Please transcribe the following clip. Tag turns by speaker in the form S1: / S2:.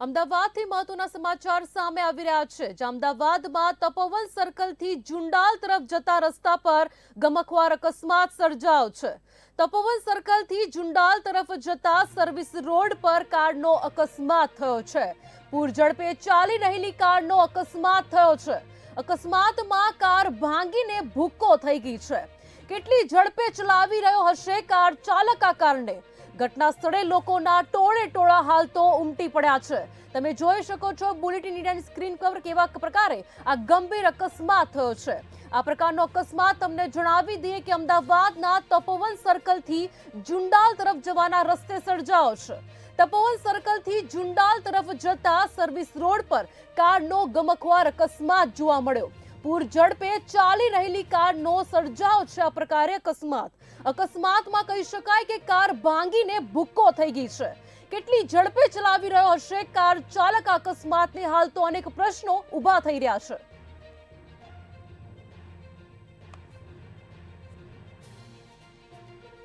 S1: અમદાવાદથી મહત્વના સમાચાર સામે આવી રહ્યા છે. જે અમદાવાદમાં તપોવન સર્કલથી જુંડાલ તરફ જતા રસ્તા પર ગમખવાર અકસ્માત સર્જાયો છે. તપોવન સર્કલથી જુંડાલ તરફ જતા સર્વિસ રોડ પર કારનો અકસ્માત થયો છે. પૂર ઝડપે ચાલી રહેલી કારનો અકસ્માત થયો છે. અકસ્માતમાં કાર ભાંગીને ભૂક્કો થઈ ગઈ છે. કેટલી ઝડપે ચલાવી રહ્યો હશે કાર ચાલક આ કારણે? ઘટના સ્થળે લોકોના ટોળે ટોળા હાલ તો ઉમટી પડ્યા છે. તમે જોઈ શકો છો, બુલેટિન ઇન્ડિયાની સ્ક્રીન પર કેવા પ્રકારે આ ગંભીર અકસ્માત થયો છે. આ પ્રકારનો અકસ્માત તમને જણાવી દઈએ કે અમદાવાદના તપોવન સર્કલથી જુંડાલ તરફ જવાના રસ્તે સર્જાયો છે. તપોવન સર્કલથી જુંડાલ તરફ જતા સર્વિસ રોડ પર કારનો ગમખવાર અકસ્માત જોવા મળ્યો. પૂર ઝડપે ચાલી રહેલી કારનો સર્જાવ છે આ પ્રકારે અકસ્માત. અકસ્માતમાં કહી શકાય કે કાર ભાંગીને ભૂક્કો થઈ ગઈ છે. કેટલી ઝડપે ચલાવી રહ્યો હશે? કાર ચાલક અકસ્માતને હાલ તો અનેક પ્રશ્નો ઊભા થઈ રહ્યા છે.